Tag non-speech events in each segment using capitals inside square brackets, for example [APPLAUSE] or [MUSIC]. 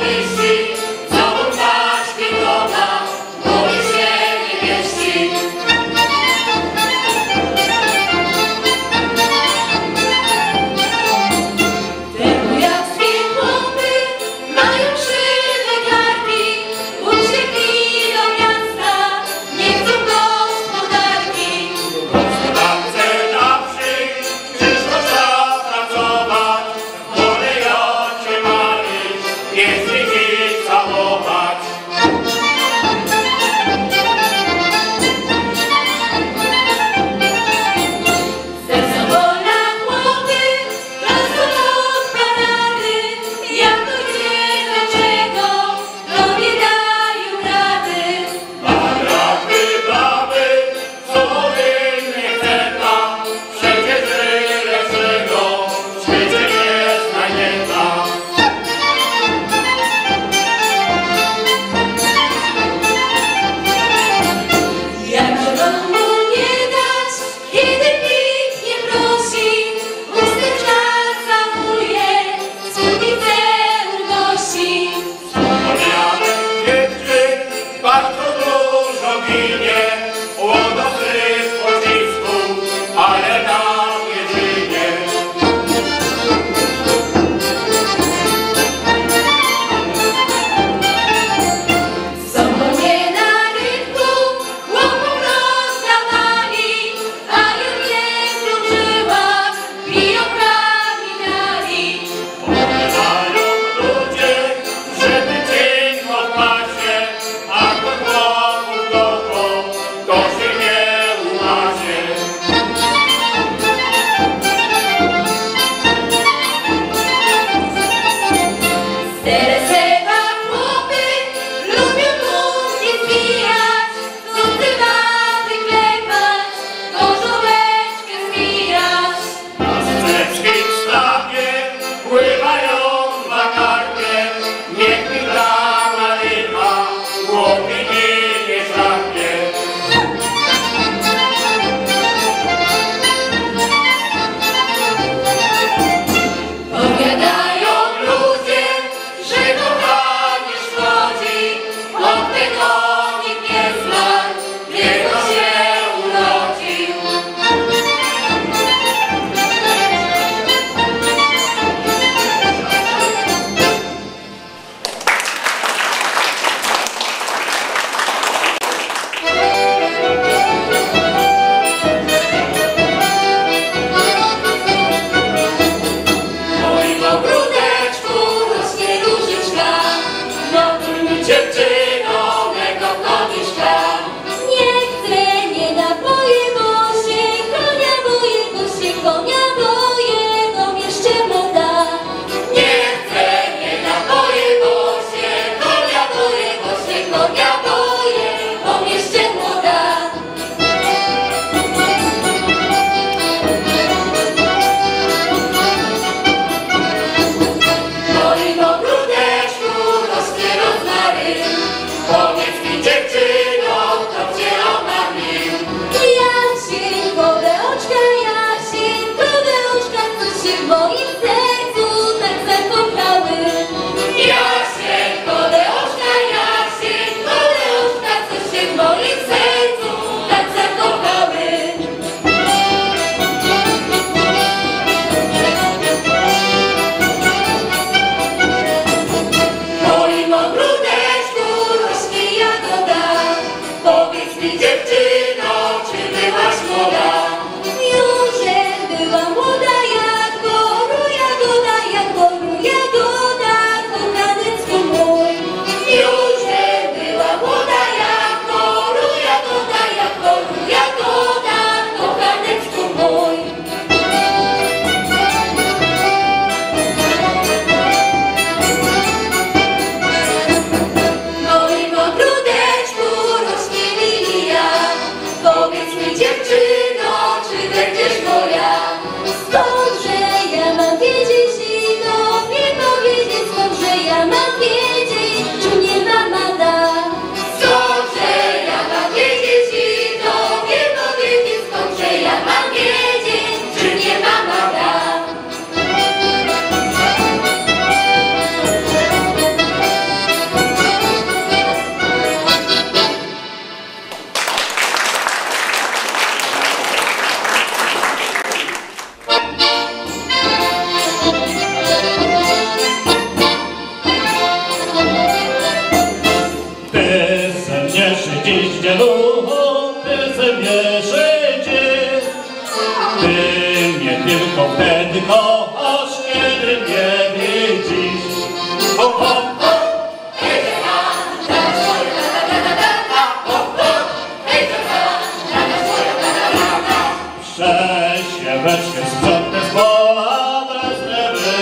Salve-se.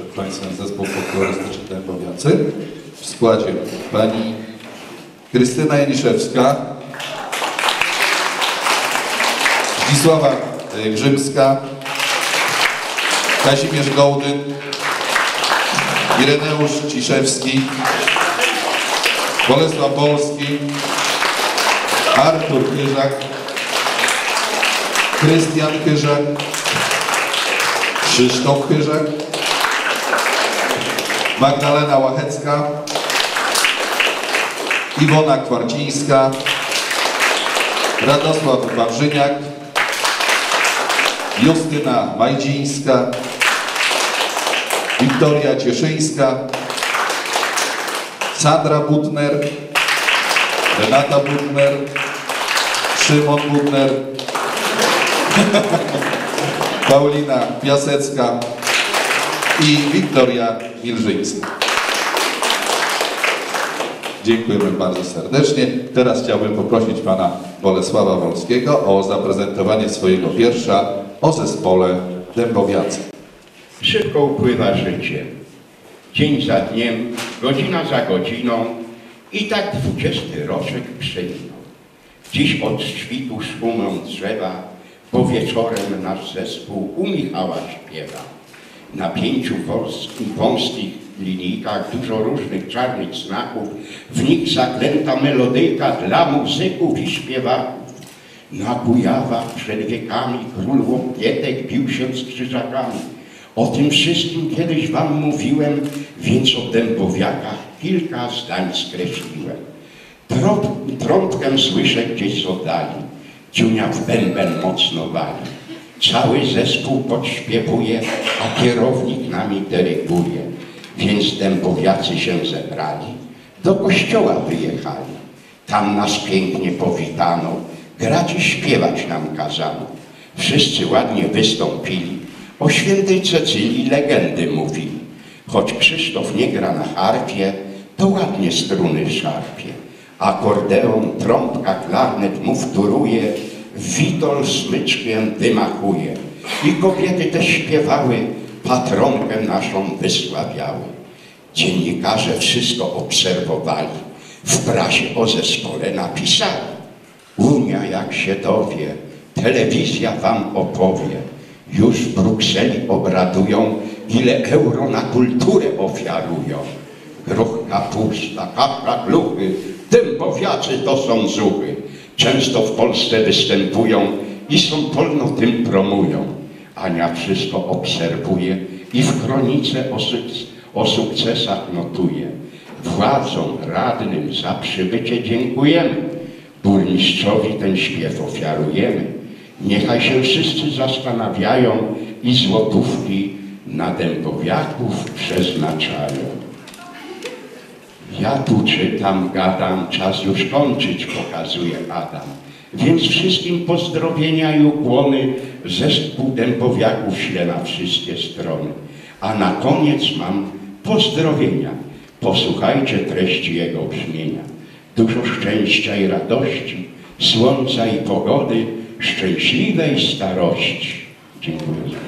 przed Państwem zespół folklorystyczny Dębowiacy w składzie pani Krystyna Jeliszewska, Zdzisława e, Grzymska, Kazimierz Gołdyn, Ireneusz Ciszewski, Bolesław Bolski, Artur Kyżak, Krystian Kyżak, Krzysztof Kyżak, Magdalena Łachecka, Iwona Kwarcińska, Radosław Wawrzyniak, Justyna Majdzińska, Wiktoria Cieszyńska, Sandra Butner, Renata Butner, Szymon Butner, [LAUGHS] Paulina Piasecka i Wiktoria Milżyńska. Dziękujemy bardzo serdecznie. Teraz chciałbym poprosić pana Bolesława Wolskiego o zaprezentowanie swojego wiersza o zespole Dębowiacy. Szybko upływa życie. Dzień za dniem, godzina za godziną i tak dwudziesty roczek przeminął. Dziś od świtu szumą drzewa, bo wieczorem nasz zespół u Michała śpiewa. Na pięciu wąskich, linijkach dużo różnych czarnych znaków, w nich zaklęta melodyjka dla muzyków i śpiewaków. Na Kujawach przed wiekami król Łopietek bił się z krzyżakami. O tym wszystkim kiedyś wam mówiłem, więc o dębowiakach kilka zdań skreśliłem. Trąb, trąbkę słyszę gdzieś z oddali, dziunia w bęben mocno wali. Cały zespół podśpiewuje, a kierownik nami dyryguje. Więc dębowiacy się zebrali, do kościoła wyjechali. Tam nas pięknie powitano, grać i śpiewać nam kazano. Wszyscy ładnie wystąpili, o świętej Cecylii legendy mówili. Choć Krzysztof nie gra na harfie, to ładnie struny szarpie. Akordeon, trąbka, klarnet mu wtóruje, witol smyczkiem wymachuje. I kobiety też śpiewały, patronkę naszą wysławiały. Dziennikarze wszystko obserwowali, w prasie o zespole napisali. Unia jak się dowie, telewizja wam opowie. Już w Brukseli obradują, ile euro na kulturę ofiarują. Gruch kapusta, kapra gluchy, dębowiacy to są zuchy. Często w Polsce występują i są polno tym promują. Ania wszystko obserwuje i w kronice o, suk- o sukcesach notuje. Władzom, radnym za przybycie dziękujemy. Burmistrzowi ten śpiew ofiarujemy. Niechaj się wszyscy zastanawiają i złotówki na dębowiaków przeznaczają. Ja tu czytam, gadam, czas już kończyć, pokazuje Adam. Więc wszystkim pozdrowienia i ukłony zespół dębowiaków śle na wszystkie strony. A na koniec mam pozdrowienia. Posłuchajcie treści jego brzmienia. Dużo szczęścia i radości, słońca i pogody, szczęśliwej starości. Dziękuję.